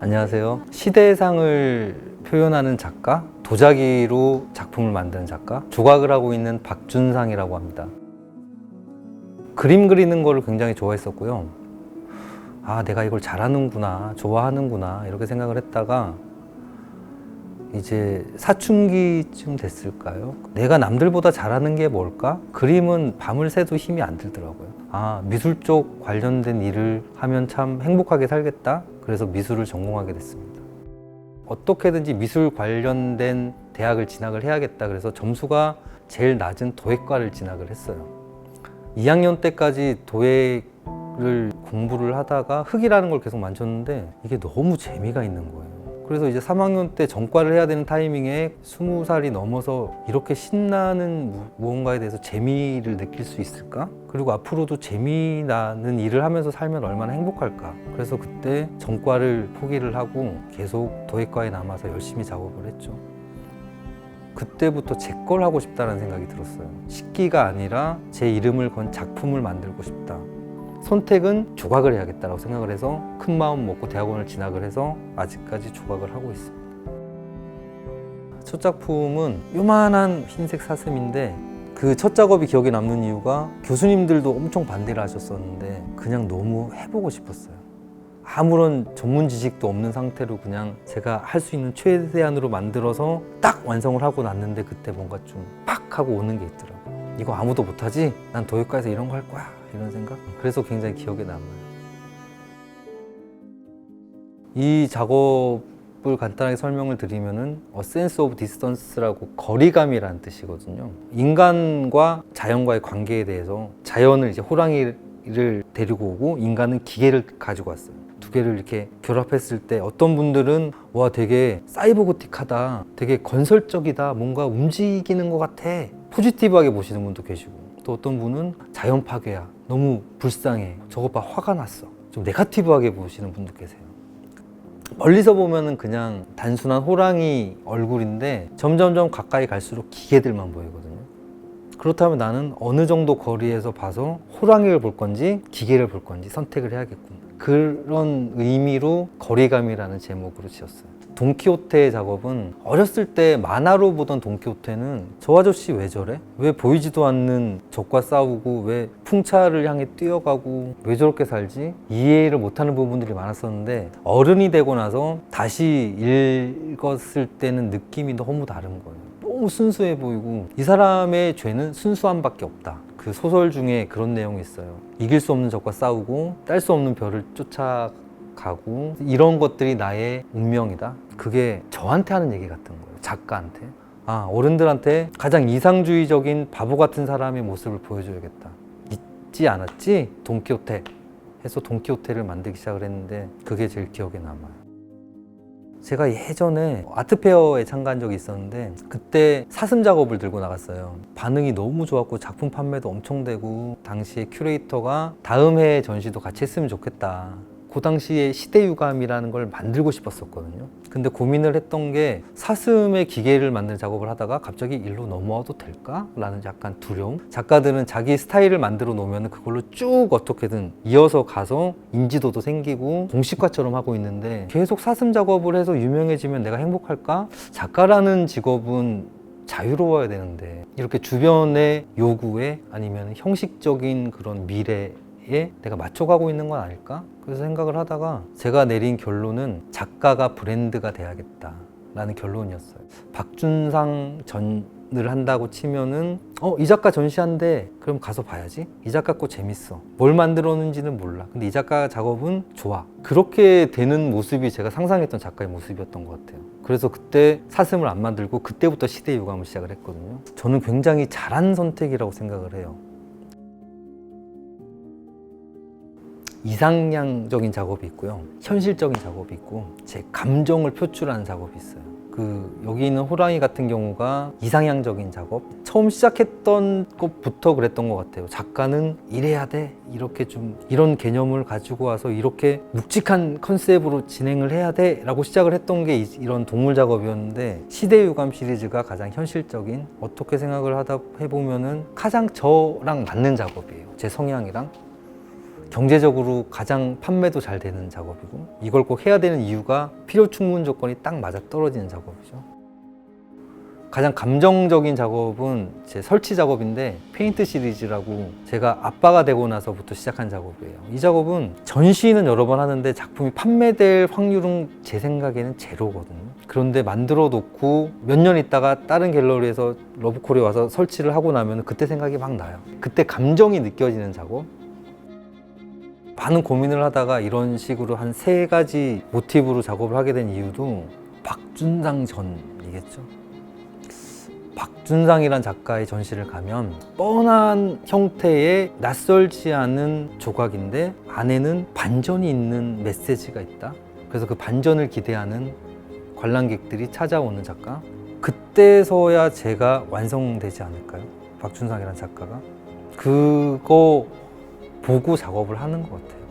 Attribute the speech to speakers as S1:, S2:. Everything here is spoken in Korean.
S1: 안녕하세요. 시대상을 표현하는 작가, 도자기로 작품을 만드는 작가, 조각을 하고 있는 박준상이라고 합니다. 그림 그리는 거를 굉장히 좋아했었고요. 아, 내가 이걸 잘하는구나, 좋아하는구나, 이렇게 생각을 했다가 이제 사춘기쯤 됐을까요? 내가 남들보다 잘하는 게 뭘까? 그림은 밤을 새도 힘이 안 들더라고요. 아, 미술 쪽 관련된 일을 하면 참 행복하게 살겠다. 그래서 미술을 전공하게 됐습니다. 어떻게든지 미술 관련된 대학을 진학을 해야겠다. 그래서 점수가 제일 낮은 도예과를 진학을 했어요. 2학년 때까지 도예를 공부를 하다가 흑이라는 걸 계속 만졌는데 이게 너무 재미가 있는 거예요. 그래서 이제 3학년 때 전과를 해야 되는 타이밍에 20살이 넘어서 이렇게 신나는 무- 무언가에 대해서 재미를 느낄 수 있을까? 그리고 앞으로도 재미나는 일을 하면서 살면 얼마나 행복할까? 그래서 그때 전과를 포기를 하고 계속 도예과에 남아서 열심히 작업을 했죠. 그때부터 제 걸 하고 싶다는 생각이 들었어요. 식기가 아니라 제 이름을 건 작품을 만들고 싶다. 선택은 조각을 해야겠다라고 생각을 해서 큰 마음 먹고 대학원을 진학을 해서 아직까지 조각을 하고 있습니다. 첫 작품은 요만한 흰색 사슴인데 그 첫 작업이 기억에 남는 이유가 교수님들도 엄청 반대를 하셨었는데 그냥 너무 해보고 싶었어요. 아무런 전문 지식도 없는 상태로 그냥 제가 할 수 있는 최대한으로 만들어서 딱 완성을 하고 났는데 그때 뭔가 좀 팍 하고 오는 게 있더라고요. 이거 아무도 못하지? 난 도예과에서 이런 거 할 거야. 이런 생각? 그래서 굉장히 기억에 남아요. 이 작업을 간단하게 설명을 드리면은 A sense of distance라고 거리감이라는 뜻이거든요. 인간과 자연과의 관계에 대해서 자연을 이제 호랑이를 데리고 오고 인간은 기계를 가지고 왔어요. 두 개를 이렇게 결합했을 때 어떤 분들은 와 되게 사이버고틱하다, 되게 건설적이다, 뭔가 움직이는 것 같아 포지티브하게 보시는 분도 계시고 또 어떤 분은 자연 파괴야, 너무 불쌍해, 저것 봐 화가 났어, 좀 네가티브하게 보시는 분도 계세요. 멀리서 보면은 그냥 단순한 호랑이 얼굴인데 점점점 가까이 갈수록 기계들만 보이거든요. 그렇다면 나는 어느 정도 거리에서 봐서 호랑이를 볼 건지 기계를 볼 건지 선택을 해야겠군. 그런 의미로 거리감이라는 제목으로 지었어요. 돈키호테 작업은 어렸을 때 만화로 보던 돈키호테는 저 아저씨 왜 저래? 왜 보이지도 않는 적과 싸우고 왜 풍차를 향해 뛰어가고 왜 저렇게 살지? 이해를 못하는 부분들이 많았었는데 어른이 되고 나서 다시 읽었을 때는 느낌이 너무 다른 거예요. 너무 순수해 보이고 이 사람의 죄는 순수함밖에 없다. 그 소설 중에 그런 내용이 있어요. 이길 수 없는 적과 싸우고 딸 수 없는 별을 쫓아 가고 이런 것들이 나의 운명이다. 그게 저한테 하는 얘기 같은 거예요. 작가한테. 아, 어른들한테 가장 이상주의적인 바보 같은 사람의 모습을 보여줘야겠다. 잊지 않았지? 돈키호테. 해서 돈키호테를 만들기 시작을 했는데 그게 제일 기억에 남아요. 제가 예전에 아트페어에 참가한 적이 있었는데 그때 사슴 작업을 들고 나갔어요. 반응이 너무 좋았고 작품 판매도 엄청 되고 당시에 큐레이터가 다음 해 전시도 같이 했으면 좋겠다. 그 당시에 시대 유감이라는 걸 만들고 싶었었거든요. 근데 고민을 했던 게 사슴의 기계를 만드는 작업을 하다가 갑자기 일로 넘어와도 될까? 라는 약간 두려움. 작가들은 자기 스타일을 만들어 놓으면 그걸로 쭉 어떻게든 이어서 가서 인지도도 생기고 공식화처럼 하고 있는데 계속 사슴 작업을 해서 유명해지면 내가 행복할까? 작가라는 직업은 자유로워야 되는데 이렇게 주변의 요구에 아니면 형식적인 그런 미래 에 내가 맞춰가고 있는 건 아닐까? 그래서 생각을 하다가 제가 내린 결론은 작가가 브랜드가 돼야겠다 라는 결론이었어요. 박준상 전을 한다고 치면은 어, 이 작가 전시한대. 그럼 가서 봐야지. 이 작가 거 재밌어. 뭘 만들었는지는 몰라. 근데 이 작가 작업은 좋아. 그렇게 되는 모습이 제가 상상했던 작가의 모습이었던 것 같아요. 그래서 그때 사슴을 안 만들고 그때부터 시대 유감을 시작을 했거든요. 저는 굉장히 잘한 선택이라고 생각을 해요. 이상향적인 작업이 있고요. 현실적인 작업이 있고 제 감정을 표출하는 작업이 있어요. 그 여기 있는 호랑이 같은 경우가 이상향적인 작업. 처음 시작했던 것부터 그랬던 것 같아요. 작가는 이래야 돼. 이렇게 좀 이런 개념을 가지고 와서 이렇게 묵직한 컨셉으로 진행을 해야 돼 라고 시작을 했던 게 이- 이런 동물 작업이었는데 시대 유감 시리즈가 가장 현실적인 어떻게 생각을 하다 해보면은 가장 저랑 맞는 작업이에요. 제 성향이랑 경제적으로 가장 판매도 잘 되는 작업이고 이걸 꼭 해야 되는 이유가 필요 충분 조건이 딱 맞아 떨어지는 작업이죠. 가장 감정적인 작업은 제 설치 작업인데 페인트 시리즈라고 제가 아빠가 되고 나서부터 시작한 작업이에요. 이 작업은 전시는 여러 번 하는데 작품이 판매될 확률은 제 생각에는 제로거든요. 그런데 만들어 놓고 몇 년 있다가 다른 갤러리에서 러브콜에 와서 설치를 하고 나면 그때 생각이 막 나요. 그때 감정이 느껴지는 작업. 많은 고민을 하다가 이런 식으로 한 세 가지 모티브로 작업을 하게 된 이유도 박준상 전이겠죠. 박준상이란 작가의 전시를 가면 뻔한 형태의 낯설지 않은 조각인데 안에는 반전이 있는 메시지가 있다. 그래서 그 반전을 기대하는 관람객들이 찾아오는 작가. 그때서야 제가 완성되지 않을까요? 박준상이란 작가가. 그거 보고 작업을 하는 것 같아요.